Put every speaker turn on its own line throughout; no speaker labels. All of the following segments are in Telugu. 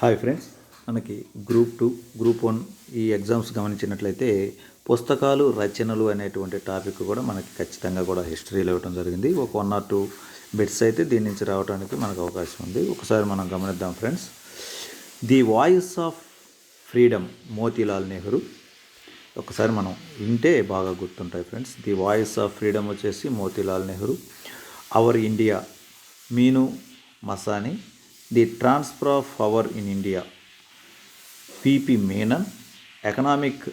హాయ్ ఫ్రెండ్స్ మనకి గ్రూప్ టూ గ్రూప్ వన్ ఈ ఎగ్జామ్స్ గమనించినట్లయితే పుస్తకాలు రచనలు అనేటువంటి టాపిక్ కూడా మనకి ఖచ్చితంగా కూడా హిస్టరీలో ఇవ్వడం జరిగింది. ఒక వన్ ఆర్ టూ బిట్స్ అయితే దీని నుంచి రావడానికి మనకు అవకాశం ఉంది. ఒకసారి మనం గమనిద్దాం friends the voice of freedom Motilal Nehru. ఒకసారి మనం వింటే బాగా గుర్తుంటాయి friends the voice of freedom వచ్చేసి Motilal Nehru. Our India Minoo Masani. The transfer of power in India. PP Menon economic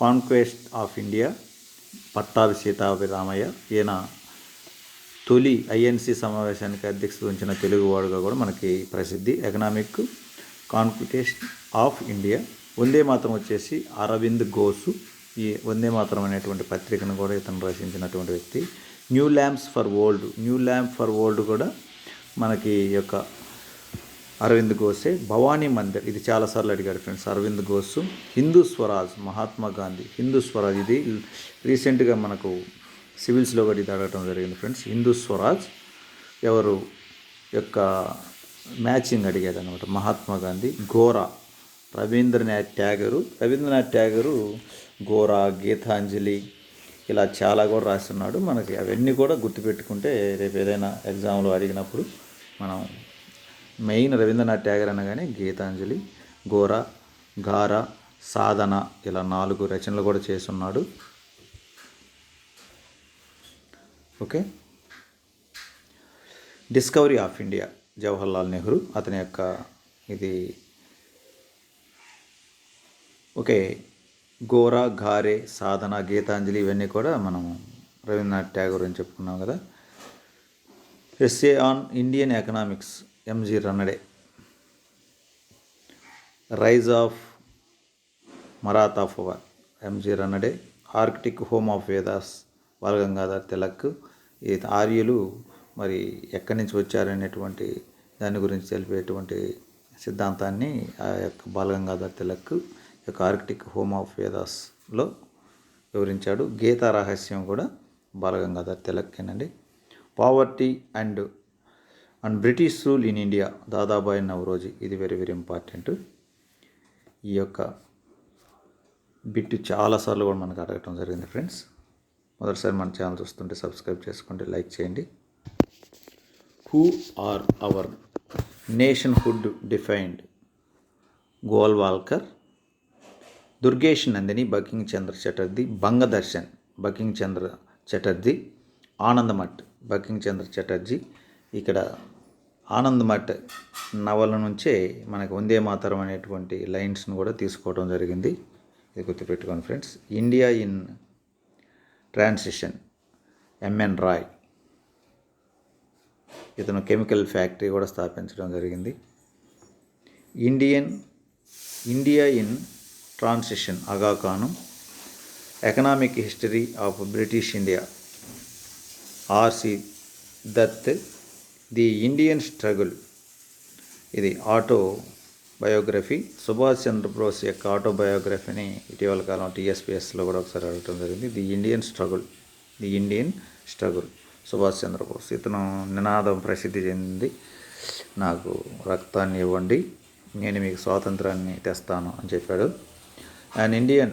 conquest of India Pattabhi Sitaramayya ఈయన తొలి ఐఎన్సి సమావేశానికి అధ్యక్షత వహించిన తెలుగువాడుగా కూడా మనకి ప్రసిద్ధి. Economic conquest of India. Vande Mataram వచ్చేసి అరవింద్ ఘోసు ఈ వందే మాత్రం అనేటువంటి పత్రికను కూడా ఇతను రచించినటువంటి వ్యక్తి. New lamps for world. New lamp for world కూడా మనకి యొక్క అరవింద్ ఘోసే భవానీ మందిర్. ఇది చాలాసార్లు అడిగాడు ఫ్రెండ్స్. అరవింద్ ఘోష్ హిందూ స్వరాజ్ మహాత్మా గాంధీ. హిందూ స్వరాజ్ ఇది రీసెంట్గా మనకు సివిల్స్లో కూడా ఇది అడగటం జరిగింది ఫ్రెండ్స్. హిందూ స్వరాజ్ ఎవరు యొక్క మ్యాచింగ్ అడిగాడు అనమాట మహాత్మా గాంధీ గోరా రవీంద్రనాథ్ ట్యాగరు. రవీంద్రనాథ్ ట్యాగరు గోరా గీతాంజలి ఇలా చాలా కూడా రాస్తున్నాడు. మనకి అవన్నీ కూడా గుర్తుపెట్టుకుంటే రేపు ఏదైనా ఎగ్జామ్లో అడిగినప్పుడు మనం మెయిన్ రవీంద్రనాథ్ ట్యాగర్ అనగానే గీతాంజలి గోర గార సాధన ఇలా నాలుగు రచనలు కూడా చేస్తున్నాడు. Okay? Discovery of India Jawaharlal Nehru అతని యొక్క ఇది. ఓకే గోరా ఘారే సాధన గీతాంజలి ఇవన్నీ కూడా మనం రవీంద్రనాథ్ ట్యాగూర్ అని చెప్పుకున్నాం కదా. Essay on Indian economics MG Ranade rise of Maratha power MG Ranade arctic home of Vedas Balgangadhar Tilak ఈ ఆర్యులు మరి ఎక్కడి నుంచి వచ్చారనేటువంటి దాని గురించి తెలిపేటువంటి సిద్ధాంతాన్ని ఆ యొక్క బాలగంగాధర్ తిలక్ యొక్క ఆర్కిటిక్ హోమ్ ఆఫ్ వేదాస్లో వివరించాడు. గీతా రహస్యం కూడా Balgangadhar తిలక్కేనండి poverty and and British rule in India Dadabhai Naoroji. ఇది వెరీ వెరీ ఇంపార్టెంట్ ఈ యొక్క బిట్ చాలాసార్లు కూడా మనకు అడగటం జరిగింది ఫ్రెండ్స్ మొదటిసారి మన ఛానల్ చూస్తుంటే సబ్స్క్రైబ్ చేసుకోండి లైక్ చేయండి. Who are our nationhood defined Golwalkar Durgesh Nandini Bankim Chandra Chatterjee Bangadarshan Bankim Chandra Chatterjee Anandamath Bankim Chandra Chatterjee ఇక్కడ ఆనందమఠ్ నవల నుంచే మనకు వందే మాతరం అనేటువంటి లైన్స్ను కూడా తీసుకోవడం జరిగింది. ఇది గుర్తుపెట్టుకోండి friends. India in transition MN Roy. ఇతను కెమికల్ ఫ్యాక్టరీ కూడా స్థాపించడం జరిగింది. Indian India in transition Aga Khan economic history of British India RC Dutt the Indian struggle. ఇది ఆటో బయోగ్రఫీ సుభాష్ చంద్రబోస్ యొక్క ఆటోబయోగ్రఫీని ఇటీవల కాలం టీఎస్పీఎస్లో కూడా ఒకసారి అడగటం జరిగింది. The Indian struggle. The Indian struggle. Subhash Chandra Bose. ఇతను నినాదం ప్రసిద్ధి చెందింది నాకు రక్తాన్ని ఇవ్వండి నేను మీకు స్వాతంత్రాన్ని తెస్తాను అని చెప్పాడు. అండ్ ఇండియన్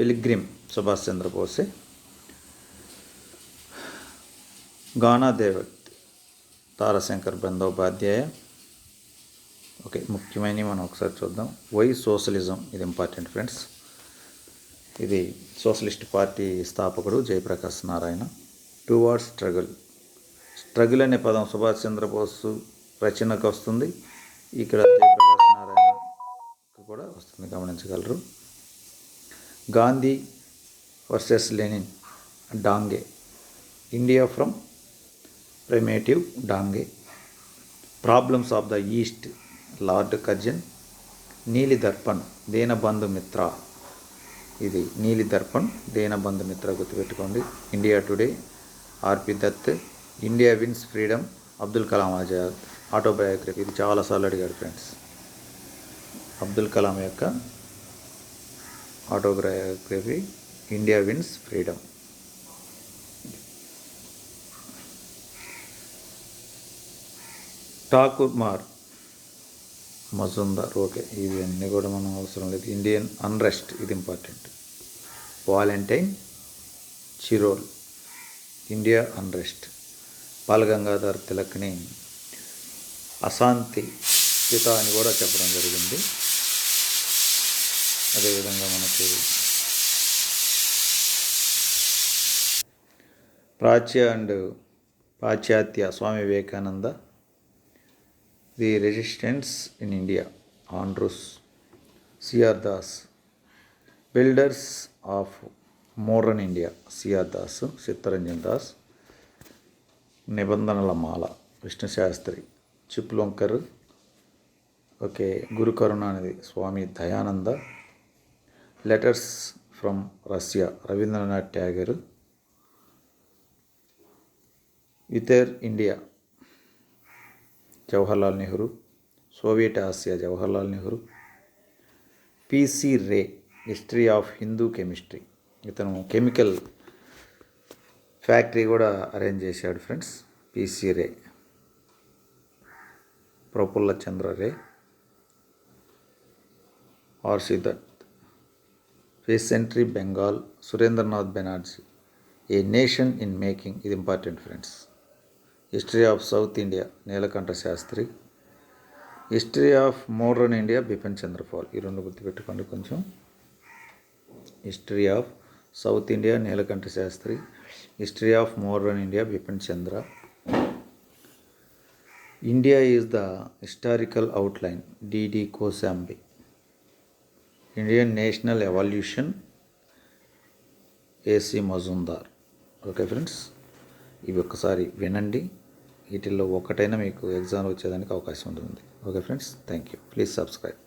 పిలిగ్రిమ్ సుభాష్ చంద్రబోసే. గానా దేవడ్ తారశంకర్ బందోపాధ్యాయ. ఓకే ముఖ్యమైనవి మనం ఒకసారి చూద్దాం. Why socialism? ఇది ఇంపార్టెంట్ ఫ్రెండ్స్. ఇది సోషలిస్ట్ పార్టీ స్థాపకుడు Jayaprakash Narayan. Toward struggle. Struggle అనే పదం సుభాష్ చంద్రబోస్ రచనకు వస్తుంది. ఇక్కడ జయప్రకాష్ నారాయణ కూడా వస్తుంది గమనించగలరు. Gandhi versus Lenin Dange. India from primitive Dange problems of the East Lord Curzon Nil Darpan Dinabandhu మిత్ర ఇది నీలి దర్పణ్ దేనబంధు మిత్ర గుర్తుపెట్టుకోండి India today RP Dutt India wins freedom Abdul Kalam Azad autobiography ఇది చాలాసార్లు అడిగాడు ఫ్రెండ్స్ అబ్దుల్ కలాం యొక్క autobiography India wins freedom Thakur మార్. మజుందార్ ఓకే ఇవన్నీ కూడా మనం అవసరం లేదు. ఇండియన్ అన్రెస్ట్ ఇది important. Valentine Chirol India unrest. Balgangadhar తిలక్ని అశాంతి పిత అని కూడా చెప్పడం జరిగింది. అదేవిధంగా మనకి ప్రాచ్య అండ్ పాశ్చాత్య Swami Vivekananda the resistance in India Andrews CR Das builders of modern India CR Das Chittaranjan Das నిబంధనల మాల Vishnu Shastri Chiplunkar okay Guru Karunanidhi Swami Dayananda letters from Russia Rabindranath Tagore ఇతర్ India. Jawaharlal Nehru Soviet Asia Jawaharlal Nehru PC Ray history of Hindu chemistry. ఇతను కెమికల్ ఫ్యాక్టరీ కూడా అరేంజ్ చేశాడు friends PC Ray. Prafulla Chandra Ray are సిద్ధార్థ్ sentry Bengal Surendranath Banerjee. A nation in making ఇది important friends. History of South India Nilakantha Shastri. History of modern India Bipin Chandra Pal. ఈ రెండు గుర్తుపెట్టుకోండి కొంచెం. History of South India Nilakantha Shastri. History of modern India Bipin Chandra. India is the historical outline DD Kosambi. Indian national evolution AC Majumdar. Okay friends ఇవి ఒక్కసారి వినండి. వీటిల్లో ఒకటైనా మీకు ఎగ్జామ్ వచ్చేదానికి అవకాశం ఉంటుంది. Okay friends thank you please subscribe.